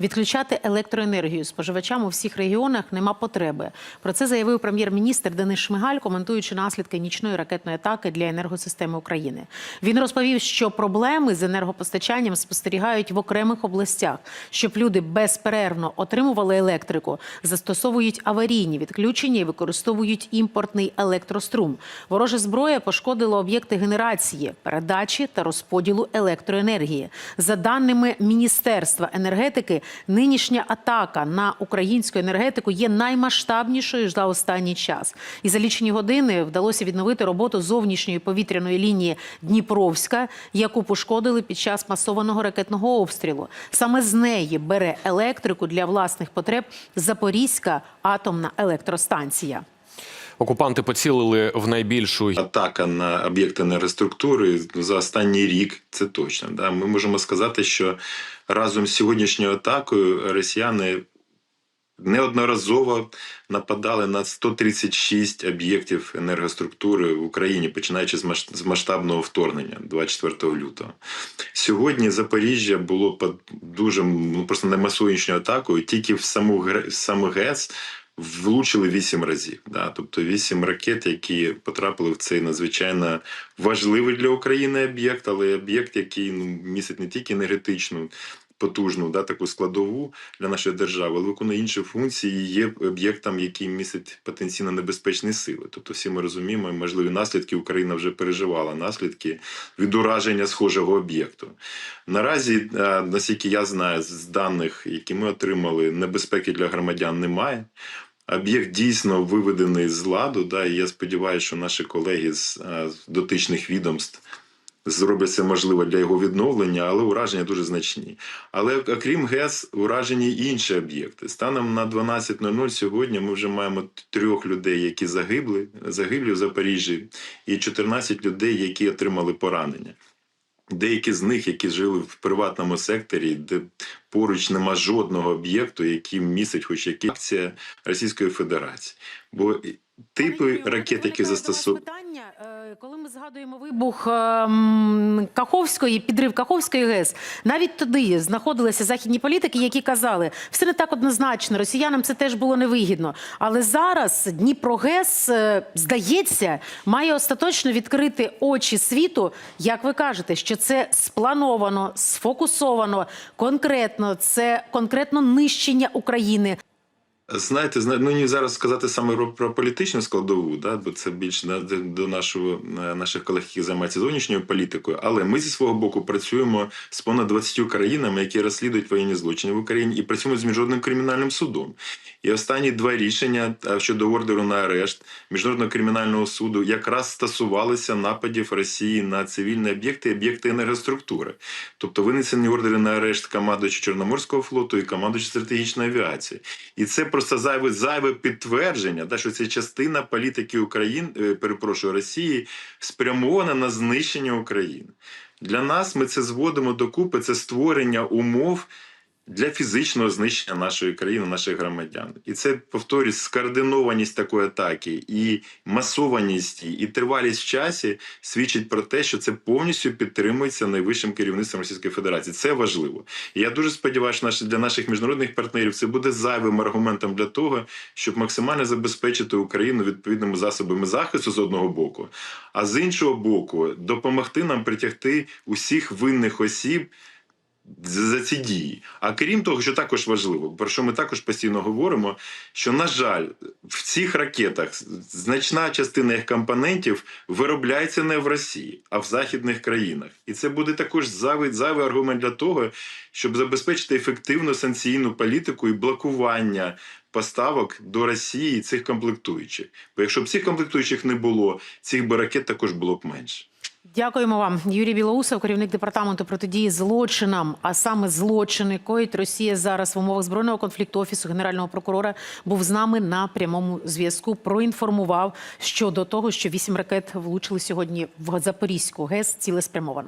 Відключати електроенергію споживачам у всіх регіонах нема потреби. Про це заявив прем'єр-міністр Денис Шмигаль, коментуючи наслідки нічної ракетної атаки для енергосистеми України. Він розповів, що проблеми з енергопостачанням спостерігають в окремих областях. Щоб люди безперервно отримували електрику, застосовують аварійні відключення і використовують імпортний електрострум. Ворожа зброя пошкодила об'єкти генерації, передачі та розподілу електроенергії. За даними Міністерства енергетики, нинішня атака на українську енергетику є наймасштабнішою за останній час. І за лічені години вдалося відновити роботу зовнішньої повітряної лінії Дніпровська, яку пошкодили під час масованого ракетного обстрілу. Саме з неї бере електрику для власних потреб Запорізька атомна електростанція. Окупанти поцілили в найбільшу атака на об'єкти енергоструктури за останній рік. Це точно. Да? Ми можемо сказати, що разом з сьогоднішньою атакою росіяни неодноразово нападали на 136 об'єктів енергоструктури в Україні, починаючи з масштабного вторгнення 24 лютого. Сьогодні Запоріжжя було дуже ну, просто немасовічною атакою. Тільки в саму в саму ГЕС влучили вісім разів. Да? Тобто вісім ракет, які потрапили в цей надзвичайно важливий для України об'єкт, але об'єкт, який ну, містить не тільки енергетичну. Потужну да, таку складову для нашої держави, але виконує інші функції є об'єктом, який містить потенційно небезпечні сили. Тобто, всі ми розуміємо, можливі наслідки Україна вже переживала наслідки від ураження схожого об'єкту. Наразі, е, наскільки я знаю, з даних, які ми отримали, небезпеки для громадян немає. Об'єкт дійсно виведений з ладу. Да, і я сподіваюся, що наші колеги з е, з дотичних відомств зроблять все можливе для його відновлення, але ураження дуже значні. Але окрім ГЕС, уражені і інші об'єкти. Станом на 12.00 сьогодні ми вже маємо трьох людей, які загибли, загиблі в Запоріжжі, і 14 людей, які отримали поранення. Деякі з них, які жили в приватному секторі, де поруч нема жодного об'єкту, який містить хоч якась акція Російської Федерації. Бо типи ракет, які застосовують. Е, коли ми згадуємо вибух ем, Каховської, підрив Каховської ГЕС, навіть туди знаходилися західні політики, які казали, все не так однозначно, росіянам це теж було невигідно. Але зараз Дніпрогес, е, здається, має остаточно відкрити очі світу. Як ви кажете, що це сплановано, сфокусовано, конкретно, це конкретно нищення України. Знаєте, зна- ну ні зараз сказати саме про, про політичну складову, да, бо це більше на- до- до нашого е, наших колег, які займаються зовнішньою політикою. Але ми зі свого боку працюємо з понад 20 країнами, які розслідують воєнні злочини в Україні, і працюємо з міжнародним кримінальним судом. І останні два рішення е, щодо ордеру на арешт міжнародного кримінального суду якраз стосувалися нападів Росії на цивільні об'єкти, і об'єкти енергоструктури. Тобто винесені ордери на арешт командуючи Чорноморського флоту і командуючи стратегічної авіації. І це просто зайве зайве підтвердження, що це частина політики України, е, перепрошую Росії, спрямована на знищення України. Для нас ми це зводимо докупи, це створення умов. Для фізичного знищення нашої країни, наших громадян, і це повторюсь, скоординованість такої атаки, і масованість, і тривалість в часі свідчить про те, що це повністю підтримується найвищим керівництвом Російської Федерації. Це важливо. І я дуже сподіваюся, що для наших міжнародних партнерів це буде зайвим аргументом для того, щоб максимально забезпечити Україну відповідними засобами захисту з одного боку, а з іншого боку, допомогти нам притягти усіх винних осіб за ці дії. А крім того, що також важливо, про що ми також постійно говоримо, що, на жаль, в цих ракетах значна частина їх компонентів виробляється не в Росії, а в західних країнах. І це буде також зайвий, зайвий аргумент для того, щоб забезпечити ефективну санкційну політику і блокування. Поставок до Росії цих комплектуючих. Бо якщо б цих комплектуючих не було, цих би ракет також було б менше. Дякуємо вам, Юрій Білоусов, керівник департаменту протидії злочинам, а саме злочини коїть Росія зараз в умовах збройного конфлікту офісу генерального прокурора був з нами на прямому зв'язку. Проінформував щодо того, що вісім ракет влучили сьогодні в Запорізьку ГЕС цілеспрямовано.